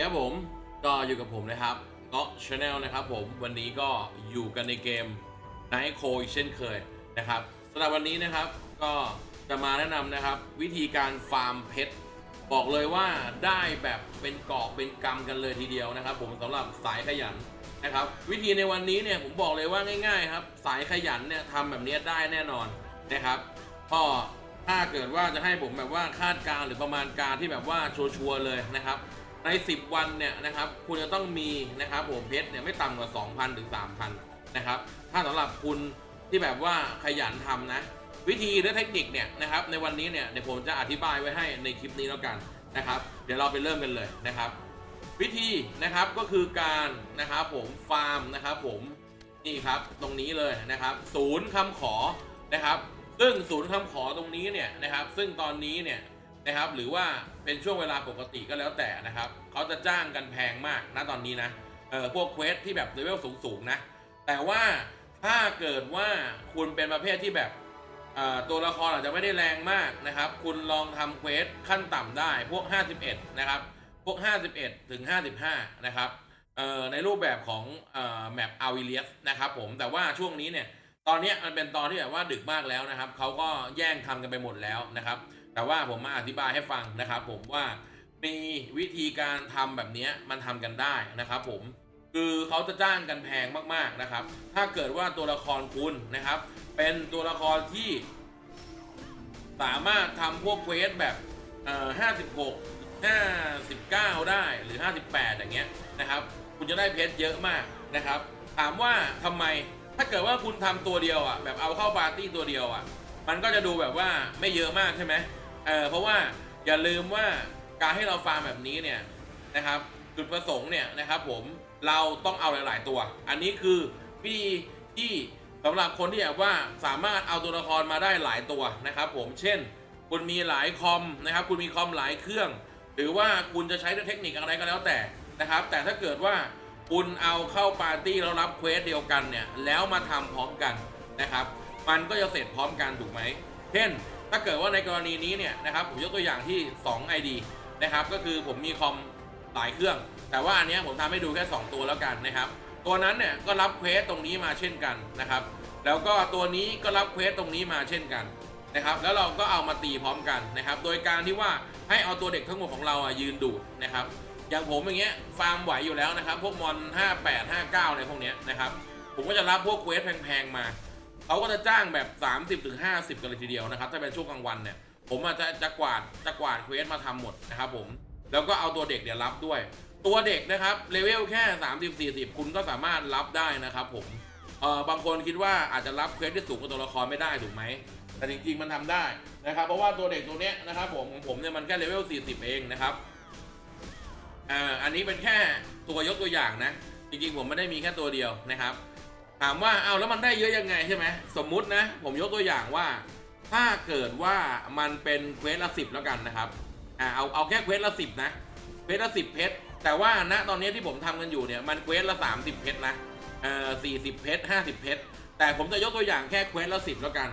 ดีครับผมก็อยู่กับผมนะครับเงาะชาแนลนะครับผมวันนี้ก็อยู่กันในเกม Night c o อีกเช่นเคยนะครับสำหรับวันนี้นะครับก็จะมาแนะนำนะครับ วิธีการฟาร์มเพชรบอกเลยว่าได้แบบเป็นกอบเป็นกำกันเลยทีเดียวนะครับ ผมสำหรับสายขยันนะครับ วิธีในวันนี้เนี่ยผมบอกเลยว่าง่าย ๆ ครับ สายขยันเนี่ยทำแบบนี้ได้แน่นอนนะครับก็ถ้าเกิดว่าจะให้ผมแบบว่าคาดการณ์หรือประมาณการที่แบบว่าชัวร์ๆเลยนะครับ ใน 10 วันเนี่ยนะครับคุณจะต้องมีนะครับผมเพชรเนี่ยไม่ต่ำกว่า 2,000 ถึง 3,000 นะครับ ถ้าสำหรับคุณที่แบบว่าขยันทำนะ วิธีและเทคนิคเนี่ยนะครับในวันนี้เนี่ยเดี๋ยวผมจะอธิบายไว้ให้ในคลิปนี้แล้วกันนะครับ เดี๋ยวเราไปเริ่มกันเลยนะครับ วิธีนะครับก็คือการนะครับผมฟาร์มนะครับผมนี่ครับตรงนี้เลยนะครับ ศูนย์คำขอนะครับ ซึ่งศูนย์คำขอตรงนี้เนี่ยนะครับ ซึ่งตอนนี้เนี่ย นะครับ หรือว่าเป็นช่วงเวลาปกติก็แล้วแต่นะครับเขาจะจ้างกันแพงมากนะตอนนี้นะเออพวกเควสที่แบบเลเวลสูงๆนะ แต่ว่าถ้าเกิดว่าคุณเป็นประเภทที่แบบเอ่อตัวละครอาจจะไม่ได้แรงมากนะครับ คุณลองทำเควสขั้นต่ำได้พวก 51 นะครับ พวก 51 ถึง 55 นะครับเอ่อในรูปแบบของเอ่อแมปอาวิเลียสนะครับผมแต่ว่าช่วงนี้เนี่ย ตอนนี้มันเป็นตอนที่แบบว่าดึกมากแล้วนะครับเขาก็แย่งทำกันไปหมดแล้วนะครับ แต่ว่าผมมาอธิบายให้ฟังนะครับผมว่ามีวิธีการทำแบบนี้มันทำกันได้นะครับผมคือเขาจะจ้างกันแพงมากๆนะครับ ถ้าเกิดว่าตัวละครคุณนะครับ เป็นตัวละครที่ สามารถทำพวกเควสแบบเอ่อ56 59ได้หรือ58อย่างเงี้ยนะครับ คุณจะได้เพชรเยอะมากนะครับ ถามว่าทำไมถ้าเกิดว่าคุณทำตัวเดียวอะแบบเอาเข้าปาร์ตี้ตัวเดียวอะ มันก็จะดูแบบว่าไม่เยอะมากใช่ไหม เออเพราะว่าอย่าลืมว่าการให้เราฟาร์มแบบนี้เนี่ยนะครับจุดประสงค์เนี่ยนะครับผมเราต้องเอาหลาย ๆ ตัว อันนี้คือวิธีที่สำหรับคนที่แบบว่าสามารถเอาตัวละครมาได้หลายตัวนะครับผมเช่น คุณมีหลายคอมนะครับ คุณมีคอมหลายเครื่อง หรือว่าคุณจะใช้ด้วยเทคนิคอะไรก็แล้วแต่นะครับ แต่ถ้าเกิดว่าคุณเอาเข้าปาร์ตี้แล้วรับเควสเดียวกันเนี่ยแล้วมาทำพร้อมกันนะครับ มันก็จะเสร็จพร้อมกันถูกไหมเช่น ถ้าเกิดว่าในกรณีนี้เนี่ยนะครับผมยกตัวอย่างที่ 2 ID นะครับก็คือผมมีคอมหลายเครื่อง แต่ว่าอันเนี้ยผมทำให้ดูแค่ 2 ตัวแล้วกันนะครับ ตัวนั้นเนี่ยก็รับเควสตรงนี้มาเช่นกันนะครับ แล้วก็ตัวนี้ก็รับเควสตรงนี้มาเช่นกันนะครับ แล้วเราก็เอามาตีพร้อมกันนะครับ โดยการที่ว่าให้เอาตัวเด็กทั้งหมดของเราอะยืนดูนะครับ อย่างผมอย่างเงี้ยฟาร์มไหวอยู่แล้วนะครับ พวกมอน 58 59ในพวกเนี้ยนะครับ ผมก็จะรับพวกเควสแพงๆมา เขาก็จะจ้างแบบ 30ถึง50กันเลยทีเดียวนะครับ ถ้าเป็นช่วงกลางวันเนี่ย ผมอาจจะจะกวาดจะกวาดเควสมาทำหมดนะครับผม แล้วก็เอาตัวเด็กเนี่ยรับด้วย ตัวเด็กนะครับเลเวลแค่ 30 40 คุณก็สามารถรับได้นะครับผม เอ่อบางคนคิดว่าอาจจะรับเควสที่สูงกว่าตัวละครไม่ได้ถูกไหม แต่จริงๆมันทำได้นะครับ เพราะว่าตัวเด็กตัวเนี้ยนะครับผมของผมเนี่ยมันแค่เลเวล 40 เองนะครับอ่าอันนี้เป็นแค่ตัวยกตัวอย่างนะ จริงๆผมไม่ได้มีแค่ตัวเดียวนะครับ ถามว่าเอาแล้วมันได้เยอะยังไงใช่ไหมสมมุตินะ ผมยกตัวอย่างว่า ถ้าเกิดว่ามันเป็นเควสละสิบแล้วกันนะครับอ่าเอาเอาแค่เควสละสิบนะเควสละสิบเพชรแต่ว่าณตอนนี้ที่ผมทำกันอยู่เนี่ยมันเควสละสามสิบเพชรนะเอ่อสี่สิบเพชรห้าสิบเพชรแต่ผมจะยกตัวอย่างแค่เควสละสิบแล้วกัน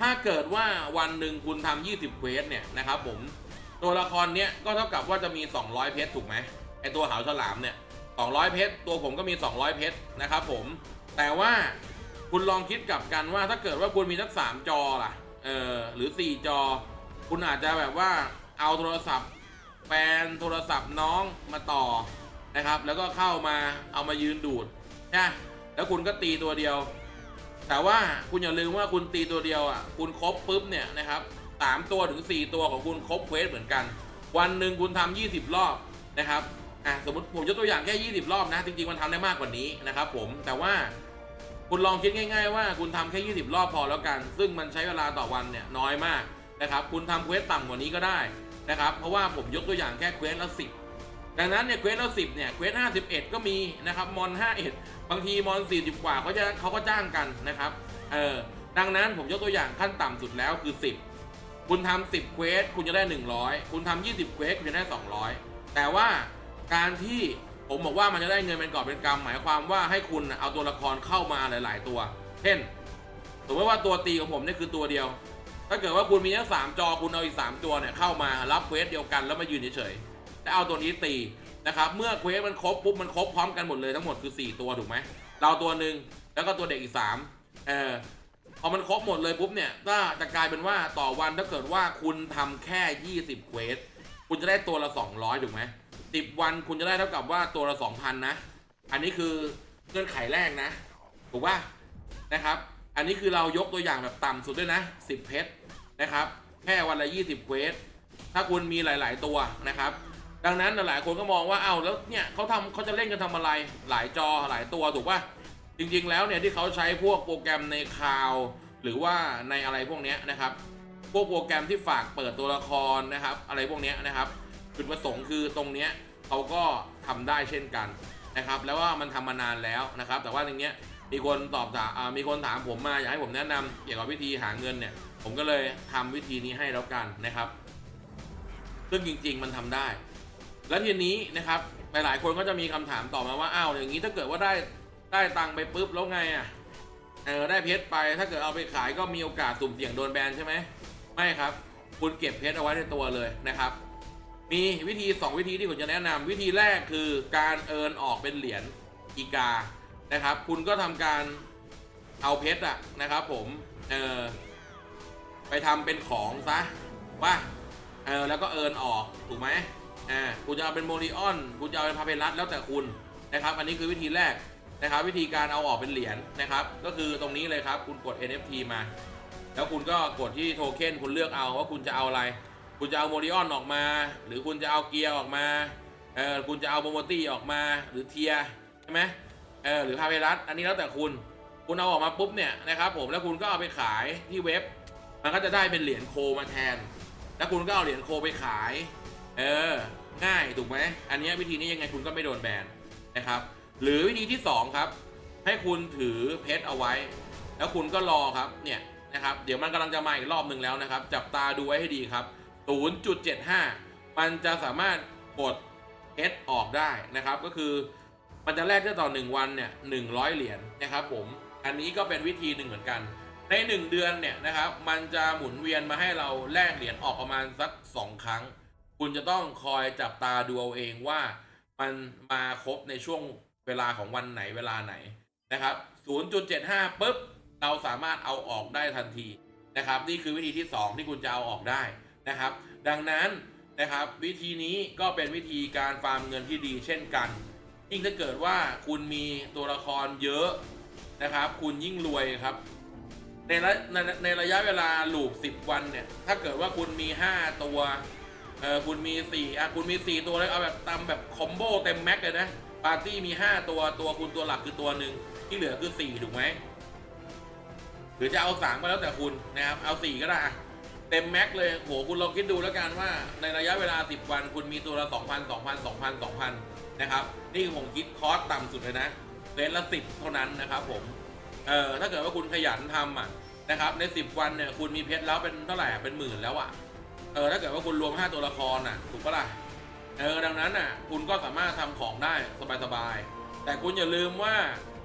ถ้าเกิดว่าวันหนึ่งคุณทำยี่สิบเควสเนี่ยนะครับผมตัวละครเนี้ยก็เท่ากับว่าจะมี 200 เพชรถูกไหมไอตัวหาวฉลามเนี่ย200 เพชรตัวผมก็มี 200 เพชรนะครับผม แต่ว่าคุณลองคิดกลับกันว่าถ้าเกิดว่าคุณมีทั้งสามจอล่ะ เออหรือสี่จอ คุณอาจจะแบบว่าเอาโทรศัพท์แฟนโทรศัพท์น้องมาต่อนะครับ แล้วก็เข้ามาเอามายืนดูดใช่แล้วคุณก็ตีตัวเดียว แต่ว่าคุณอย่าลืมว่าคุณตีตัวเดียวอะคุณครบปุ๊บเนี่ยนะครับสามตัวถึงสี่ตัวของคุณครบเควสเหมือนกัน วันหนึ่งคุณทำยี่สิบรอบนะครับ อะสมมติผมยกตัวอย่างแค่ 20 รอบนะ จริงๆ มันทำได้มากกว่านี้นะครับผมแต่ว่าคุณลองคิดง่าย ๆ ว่าคุณทำแค่ 20 รอบพอแล้วกัน ซึ่งมันใช้เวลาต่อวันเนี่ยน้อยมากนะครับคุณทำเควสต่ำกว่านี้ก็ได้นะครับเพราะว่าผมยกตัวอย่างแค่เควสละ10ดังนั้นเนี่ยเควสละ10เนี่ยเควส51ก็มีนะครับมอน51บางทีมอน40กว่าเขาจะเขาก็จ้างกันนะครับเออดังนั้นผมยกตัวอย่างขั้นต่ำสุดแล้วคือ10คุณทำ10เควสคุณจะได้100คุณทำ20เควสคุณจะได้200แต่ว่า การที่ผมบอกว่ามันจะได้เงินเป็นกอบเป็นกำหมายความว่าให้คุณเอาตัวละครเข้ามาหลาย ๆ ตัว เช่นสมมติว่าตัวตีของผมเนี่ยคือตัวเดียว ถ้าเกิดว่าคุณมีแค่สามจอคุณเอาอีกสามตัวเนี่ยเข้ามารับเควสเดียวกันแล้วมายืนเฉยๆแล้วเอาตัวนี้ตีนะครับเมื่อเควสมันครบปุ๊บมันครบพร้อมกันหมดเลยทั้งหมดคือ 4 ตัวถูกไหมเราตัวหนึ่งแล้วก็ตัวเด็กอีก3เออพอมันครบหมดเลยปุ๊บเนี่ยก็จะกลายเป็นว่าต่อวันถ้าเกิดว่าคุณทำแค่ 20 เควส คุณจะได้ตัวละ 200 ถูกไหม สิบวันคุณจะได้เท่ากับว่าตัวละ2,000นะ อันนี้คือเงื่อนไขแรกนะ ถูกป่ะนะครับ อันนี้คือเรายกตัวอย่างแบบต่ำสุดด้วยนะ10เพชรนะครับ แค่วันละ20เควสถ้าคุณมีหลาย ๆ ตัวนะครับ ดังนั้นหลายคนก็มองว่าเอ้าแล้วเนี่ยเขาทำเขาจะเล่นกันทำอะไรหลายจอหลายตัวถูกป่ะจริง ๆ แล้วเนี่ยที่เขาใช้พวกโปรแกรมในคลาวหรือว่าในอะไรพวกนี้นะครับ พวกโปรแกรมที่ฝากเปิดตัวละครนะครับ อะไรพวกนี้นะครับ จุดประสงค์คือตรงเนี้ยเขาก็ทำได้เช่นกันนะครับ แล้วว่ามันทำมานานแล้วนะครับ แต่ว่าอย่างเนี้ยมีคนตอบถามมีคนถามผมมาอยากให้ผมแนะนำเกี่ยวกับวิธีหาเงินเนี่ย ผมก็เลยทำวิธีนี้ให้แล้วกันนะครับ ซึ่งจริง ๆ มันทำได้ แล้วทีนี้นะครับหลายๆคนก็จะมีคำถามต่อมาว่าอ้าวอย่างนี้ถ้าเกิดว่าได้ได้ตังค์ไปปุ๊บแล้วไงอะเออได้เพชรไปถ้าเกิดเอาไปขายก็มีโอกาสสุ่มเสี่ยงโดนแบนใช่ไหมไม่ครับ คุณเก็บเพชรเอาไว้ในตัวเลยนะครับ มีวิธี 2 วิธีที่ผมจะแนะนำวิธีแรกคือการเอินออกเป็นเหรียญอีกานะครับ คุณก็ทำการเอาเพชรอะนะครับผมเออไปทำเป็นของซะว่าเออแล้วก็เอินออกถูกไหมอ่าคุณจะเอาเป็นโมลิออน คุณจะเอาเป็นพาเพลัสแล้วแต่คุณนะครับ อันนี้คือวิธีแรกนะครับ วิธีการเอาออกเป็นเหรียญนะครับ ก็คือตรงนี้เลยครับ คุณกด NFT มา แล้วคุณก็กดที่โทเค็นคุณเลือกเอาว่าคุณจะเอาอะไร คุณจะเอาโมริออนออกมา หรือคุณจะเอาเกียร์ออกมาเออคุณจะเอาโมโมตี้ออกมาหรือเทียใช่ไหมเออหรือพาเวรัสอันนี้แล้วแต่คุณ คุณเอาออกมาปุ๊บเนี่ยนะครับผมแล้วคุณก็เอาไปขายที่เว็บ มันก็จะได้เป็นเหรียญโคมาแทน แล้วคุณก็เอาเหรียญโคไปขาย เออง่ายถูกไหมอันนี้วิธีนี้ยังไงคุณก็ไม่โดนแบนนะครับ หรือวิธีที่สองครับ ให้คุณถือเพชรเอาไว้ แล้วคุณก็รอครับเนี่ยนะครับ เดี๋ยวมันกำลังจะมาอีกรอบหนึ่งแล้วนะครับ จับตาดูไว้ให้ดีครับ 0.75 มันจะสามารถกด S ออกได้นะครับ ก็คือมันจะแลกได้ต่อ 1 วันเนี่ย100 เหรียญนะครับผม อันนี้ก็เป็นวิธีหนึ่งเหมือนกัน ใน 1 เดือนเนี่ยนะครับ มันจะหมุนเวียนมาให้เราแลกเหรียญออกประมาณสัก 2 ครั้ง คุณจะต้องคอยจับตาดูเอาเองว่า มันมาครบในช่วงเวลาของวันไหนเวลาไหนนะครับ 0.75ปุ๊บ เราสามารถเอาออกได้ทันทีนะครับ นี่คือวิธีที่ 2 ที่คุณจะเอาออกได้ นะครับ ดังนั้นนะครับวิธีนี้ก็เป็นวิธีการฟาร์มเงินที่ดีเช่นกัน ยิ่งถ้าเกิดว่าคุณมีตัวละครเยอะนะครับ คุณยิ่งรวยครับในระในในระยะเวลาลูป10 วันเนี่ย ถ้าเกิดว่าคุณมี 5 ตัว เออคุณมี4อะคุณมี 4 ตัวเลยเอาแบบตามแบบคอมโบเต็มแม็กเลยนะ ปาร์ตี้มี 5 ตัว ตัวคุณตัวหลักคือตัวหนึ่งที่เหลือคือ 4 ถูกไหม หรือจะเอาสามก็แล้วแต่คุณนะครับ เอาสี่ก็ได้อะ เต็มแม็กเลยโหคุณลองคิดดูแล้วกันว่าในระยะเวลา 10 วัน คุณมีตัวละ 2,000 2,000 2,000 2,000 นะครับ นี่คือผมคิดคอสต่ำสุดเลยนะเซนละ10 เท่านั้นนะครับผม เออถ้าเกิดว่าคุณขยันทำอะนะครับใน 10 วันเนี่ยคุณมีเพชรแล้วเป็นเท่าไหร่เป็นหมื่นแล้วอะเออถ้าเกิดว่าคุณรวม 5 ตัวละครอะถูกปะล่ะเออดังนั้นอะคุณก็สามารถทำของได้สบายๆแต่คุณอย่าลืมว่า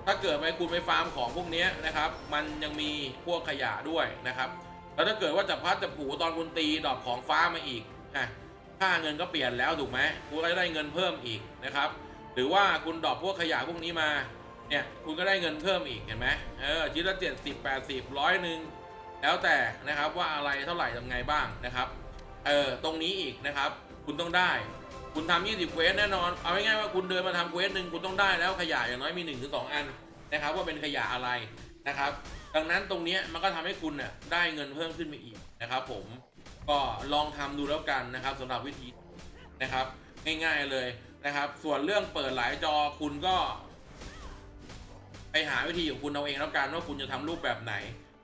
ถ้าเกิดไปคุณไปฟาร์มของพวกนี้นะครับ มันยังมีพวกขยะด้วยนะครับ แล้วถ้าเกิดว่าจับพัดจับผูตอนคุณตีดอกของฟ้ามาอีกอะค่าเงินก็เปลี่ยนแล้วถูกไหมคุณก็ได้เงินเพิ่มอีกนะครับ หรือว่าคุณดอกพวกขยะพวกนี้มา เนี่ยคุณก็ได้เงินเพิ่มอีกเห็นไหมเออชิ้นละเจ็ดสิบแปดสิบร้อยหนึ่งแล้วแต่นะครับว่าอะไรเท่าไหร่ทำไงบ้างนะครับเออตรงนี้อีกนะครับ คุณต้องได้ คุณทำ20เควสแน่นอน เอาง่ายๆว่าคุณเดินมาทำเควสหนึ่งคุณต้องได้แล้วขยะอย่างน้อยมี1นถึงสอันนะครับ ว่าเป็นขยะอะไรนะครับ ดังนั้นตรงนี้มันก็ทำให้คุณเนี่ยได้เงินเพิ่มขึ้นไปอีกนะครับ ผมก็ลองทำดูแล้วกันนะครับสำหรับวิธีนะครับ ง่ายๆเลยนะครับ ส่วนเรื่องเปิดหลายจอคุณก็ ไปหาวิธีของคุณเอาเองแล้วกันว่าคุณจะทำรูปแบบไหน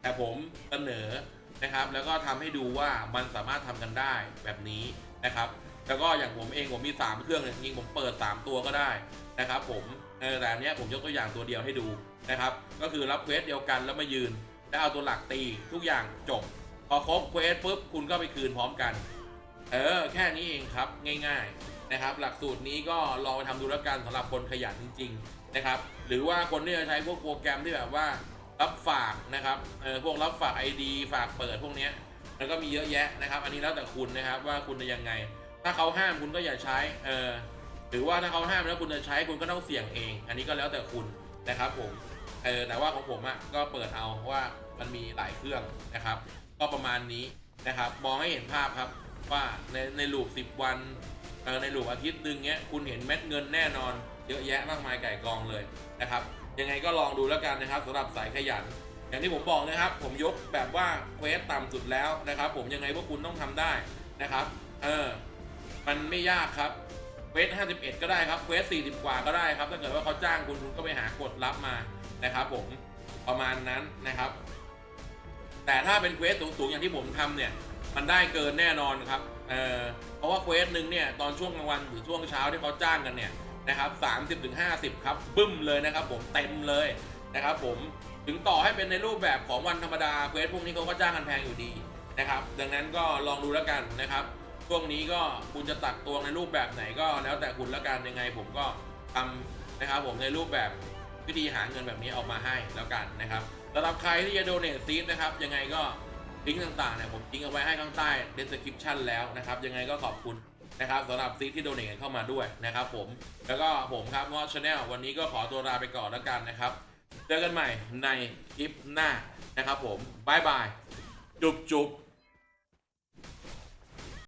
แต่ผมเสนอนะครับ แล้วก็ทำให้ดูว่ามันสามารถทำกันได้แบบนี้นะครับ แล้วก็อย่างผมเองผมมี 3 เครื่องเนี่ยจริงผมเปิด 3 ตัวก็ได้นะครับ ผมแต่อันเนี้ยผมยกตัวอย่างตัวเดียวให้ดู นะครับ ก็คือรับเควสเดียวกันแล้วมายืน แล้วเอาตัวหลักตีทุกอย่างจบ พอครบเควสปุ๊บคุณก็ไปคืนพร้อมกัน เออ แค่นี้เองครับง่ายๆนะครับ หลักสูตรนี้ก็ลองไปทำดูแล้วกันสำหรับคนขยันจริง ๆนะครับ หรือว่าคนที่จะใช้พวกโปรแกรมที่แบบว่ารับฝากนะครับเออพวกรับฝาก ID ฝากเปิดพวกเนี้ยมันก็มีเยอะแยะนะครับ อันนี้แล้วแต่คุณนะครับว่าคุณจะยังไง ถ้าเขาห้ามคุณก็อย่าใช้เออหรือว่าถ้าเขาห้ามแล้วคุณจะใช้คุณก็ต้องเสี่ยงเอง อันนี้ก็แล้วแต่คุณนะครับผม เออแต่ว่าของผมอะ่ะก็เปิดเอาว่ามันมีหลายเครื่องนะครับ ก็ประมาณนี้นะครับ มองให้เห็นภาพครับว่าในในลูป10 วันในลูปอาทิตย์หนึ่งเนี้ยคุณเห็นเม็ดเงินแน่นอน เยอะแยะมากมายไก่กองเลยนะครับ ยังไงก็ลองดูแล้วกันนะครับสำหรับสายขยัน อย่างที่ผมบอกนะครับ ผมยกแบบว่าเควสต่ำสุดแล้วนะครับ ผมยังไงพวกคุณต้องทำได้นะครับ เออ มันไม่ยากครับเควส51 ก็ได้ครับเควส40 กว่าก็ได้ครับ ถ้าเกิดว่าเขาจ้างคุณคุณก็ไปหากดรับมา นะครับผมประมาณนั้นนะครับ แต่ถ้าเป็นเควสสูงๆอย่างที่ผมทำเนี่ย มันได้เกินแน่นอนครับเออเพราะว่าเควสหนึ่งเนี่ยตอนช่วงกลางวันหรือช่วงเช้าที่เขาจ้างกันเนี่ยนะครับ30ถึง50ครับบึ้มเลยนะครับ ผมเต็มเลยนะครับ ผมถึงต่อให้เป็นในรูปแบบของวันธรรมดาเควสพวกนี้เขาก็จ้างกันแพงอยู่ดีนะครับ ดังนั้นก็ลองดูแล้วกันนะครับช่วงนี้ก็คุณจะตักตวงในรูปแบบไหนก็แล้วแต่คุณแล้วกันยังไง ผมก็ทำนะครับผมในรูปแบบ วิธีหาเงินแบบนี้ออกมาให้แล้วกันนะครับสำหรับใครที่จะโดเนทซีดนะครับยังไงก็ลิงก์ต่างๆเนี่ยผมทิ้งเอาไว้ให้ข้างใต้ description แล้วนะครับ ยังไงก็ขอบคุณนะครับสำหรับซีดที่โดเนทเข้ามาด้วยนะครับผมแล้วก็ผมครับงอชาแนลวันนี้ก็ขอตัวลาไปก่อนแล้วกันนะครับเจอกันใหม่ในคลิปหน้านะครับผมบายบายจุบจุบ